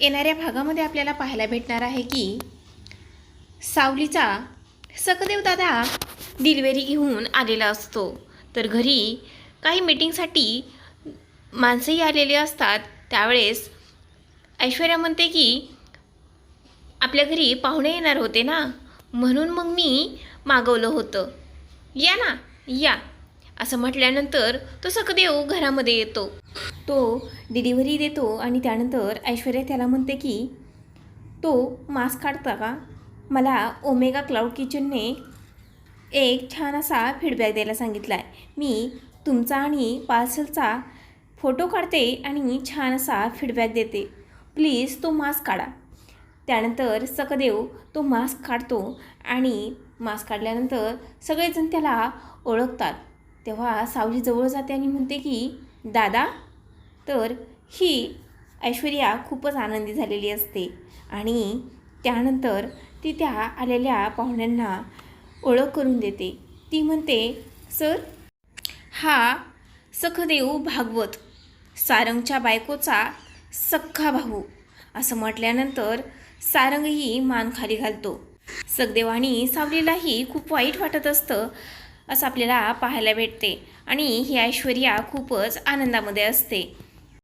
येणाऱ्या भागामध्ये आपल्याला पाहायला भेटणार आहे की सावलीचा सकदेव दादा डिलिव्हरी घेऊन आलेला असतो. तर घरी काही मीटिंगसाठी माणसंही आलेली असतात. त्यावेळेस ऐश्वर्या म्हणते की आपल्या घरी पाहुणे येणार होते ना? म्हणून मग मी मागवलं होतं. या ना या. असं म्हटल्यानंतर तो सकदेव घरामध्ये येतो. तो डिलिव्हरी देतो आणि त्यानंतर ऐश्वर्या त्याला म्हणते की तो मास्क काढता का? मला ओमेगा क्लाउड किचनने एक छान असा फीडबॅक द्यायला सांगितला आहे मी तुमचा आणि पार्सलचा फोटो काढते आणि छान असा फीडबॅक देते. प्लीज तो मास्क काढा. त्यानंतर सकदेव तो मास्क काढतो आणि मास्क काढल्यानंतर सगळेजण त्याला ओळखतात. तेव्हा सावली जवळ जाते आणि म्हणते की दादा तर ही ऐश्वर्या खूपच आनंदी झालेली असते आणि त्यानंतर ती त्या आलेल्या पाहुण्यांना ओळख करून देते. ती म्हणते सर हा सखदेव भागवत सारंगच्या बायकोचा सख्खा भाऊ. असं म्हटल्यानंतर सारंगही मान खाली घालतो. सखदेव आणि सावलीलाही खूप वाईट वाटत असतं असं आपल्याला पाहायला भेटते. आणि ही ऐश्वर्या खूपच आनंदामध्ये असते.